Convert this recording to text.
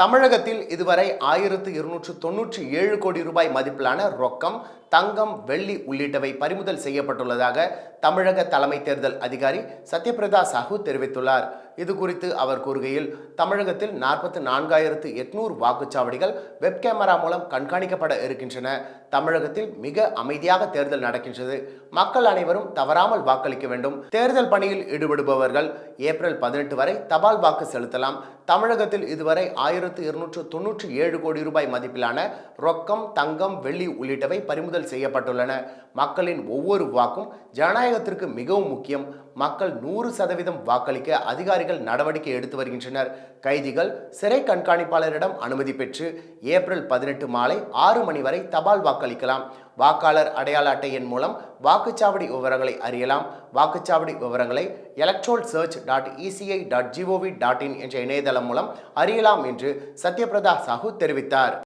தமிழகத்தில் இதுவரை ஆயிரத்து இருநூற்று தொன்னூற்றி ஏழு கோடி ரூபாய் மதிப்பிலான ரொக்கம் தங்கம் வெள்ளி உள்ளிட்டவை பறிமுதல் செய்யப்பட்டுள்ளதாக தமிழக தலைமை தேர்தல் அதிகாரி சத்யபிரதா சாஹூ தெரிவித்துள்ளார். இது குறித்து அவர் கூறுகையில் தமிழகத்தில் நாற்பத்து நான்காயிரத்து எட்நூறு வாக்குச்சாவடிகள் வெப் கேமரா மூலம் கண்காணிக்கப்பட இருக்கின்றன. தமிழகத்தில் மிக அமைதியாக தேர்தல் நடக்கின்றது. மக்கள் அனைவரும் தவறாமல் வாக்களிக்க வேண்டும். தேர்தல் பணியில் ஈடுபடுபவர்கள் ஏப்ரல் பதினெட்டு வரை தபால் வாக்கு செலுத்தலாம். தமிழகத்தில் இதுவரை ஆயிரத்து இருநூற்று தொன்னூற்றி ஏழு கோடி ரூபாய் மதிப்பிலான ரொக்கம் தங்கம் வெள்ளி உள்ளிட்டவை பறிமுதல் செய்யப்பட்டுள்ளன. மக்களின் ஒவ்வொரு வாக்கும் ஜனநாயகத்திற்கு மிகவும் முக்கியம். மக்கள் நூறு சதவீதம் வாக்களிக்க அதிகாரிகள் நடவடிக்கை எடுத்து வருகின்றனர். கைதிகள் சிறை கண்காணிப்பாளரிடம் அனுமதி பெற்று ஏப்ரல் பதினெட்டு மாலை ஆறு மணி வரை தபால் வாக்களிக்கலாம். வாக்காளர் அடையாள அட்டை எண் மூலம் வாக்குச்சாவடி விவரங்களை அறியலாம். வாக்குச்சாவடி விவரங்களை electoral search dot ECI dot GOV dot in என்ற இணையதளம் மூலம் அறியலாம் என்று சத்யபிரதா சாஹூ தெரிவித்தார்.